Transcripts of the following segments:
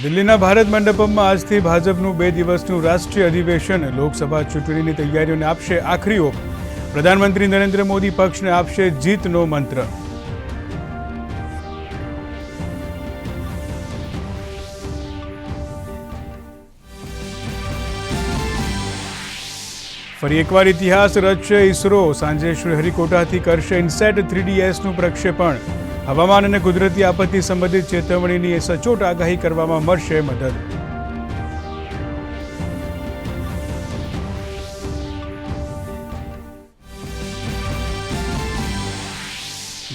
દિલ્હીના ભારત મંડપમમાં આજથી ભાજપનું બે દિવસનું રાષ્ટ્રીય અધિવેશન. લોકસભા ચૂંટણીની તૈયારીઓને આપશે આખરી ઓપ. પ્રધાનમંત્રી નરેન્દ્ર મોદી પક્ષને આપશે જીતનો મંત્ર. ફરી એકવાર ઇતિહાસ રચશે ઇસરો સાંજે શ્રીહરિકોટાથી કરશે ઇન્સેટ થ્રી નું પ્રક્ષેપણ. હવામાન અને કુદરતી આપત્તિ સંબંધિત ચેતવણીની સચોટ આગાહી કરવામાં મળશે મદદ.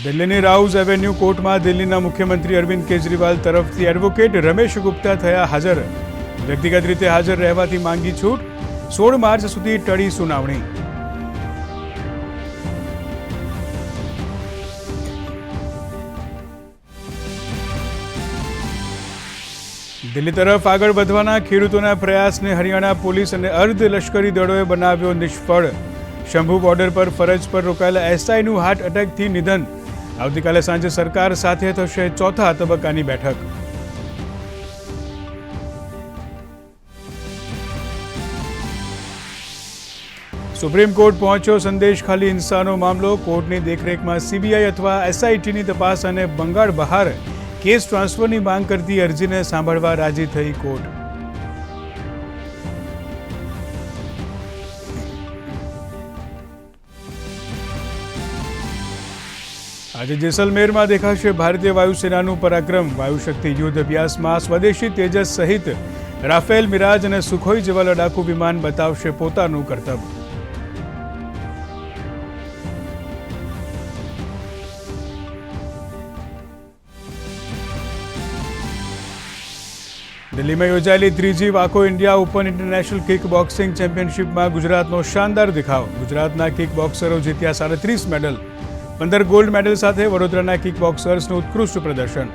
દિલ્હીની રાઉઝ એવેન્યુ કોર્ટમાં દિલ્હીના મુખ્યમંત્રી અરવિંદ કેજરીવાલ તરફથી એડવોકેટ રમેશ ગુપ્તા થયા હાજર. વ્યક્તિગત રીતે હાજર રહેવાથી માંગી છૂટ. સોળ માર્ચ સુધી ટળી સુનાવણી. દિલ્હી તરફ આગળ વધવાના ખેડૂતોના પ્રયાસને હરિયાણા પોલીસ અને અર્ધ લશ્કરી દળોએ બનાવ્યો નિષ્ફળ. શંભુ બોર્ડર પર ફરજ પર રોકાયેલા એસઆઈનું હાર્ટ એટેકથી નિધન. આવતીકાલે સાંજે સરકાર સાથે થશે ચોથા તબક્કાની બેઠક. સુપ્રીમ કોર્ટ પહોંચ્યો સંદેશ ખાલી હિંસાનો મામલો. કોર્ટની દેખરેખમાં સીબીઆઈ અથવા એસઆઈટીની તપાસ અને બંગાળ બહાર. કેસ ટ્રાન્સફરની માંગ કરતી અરજીને સાંભળવા રાજી થઈ કોર્ટ. આજે જેસલમેરમાં દેખાશે ભારતીય વાયુસેનાનું પરાક્રમ. વાયુશક્તિ યુદ્ધ અભ્યાસમાં સ્વદેશી તેજસ સહિત રાફેલ મિરાજ અને સુખોઈ જેવા લડાકુ વિમાન બતાવશે પોતાનું કરતબ દિલ્હીમાં યોજાયેલી ત્રીજી વાકો India open international kick boxing ચેમ્પિયનશિપમાં ગુજરાતનો શાનદાર દેખાવ. ગુજરાતના કિક બોક્સરો જીત્યા સાડત્રીસ મેડલ, પંદર ગોલ્ડ મેડલ સાથે વડોદરાના કિક બોક્સર્સનું ઉત્કૃષ્ટ પ્રદર્શન.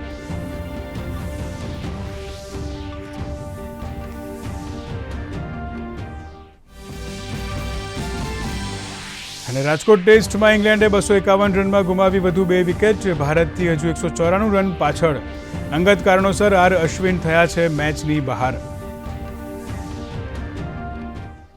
અને રાજકોટ ટેસ્ટમાં ઇંગ્લેન્ડે બસો એકાવન રનમાં ગુમાવી વધુ બે વિકેટ. ભારતથી હજુ એકસો ચોરાણું રન પાછળ. અંગત કારણોસર આર અશ્વિન થયા છે મેચની બહાર.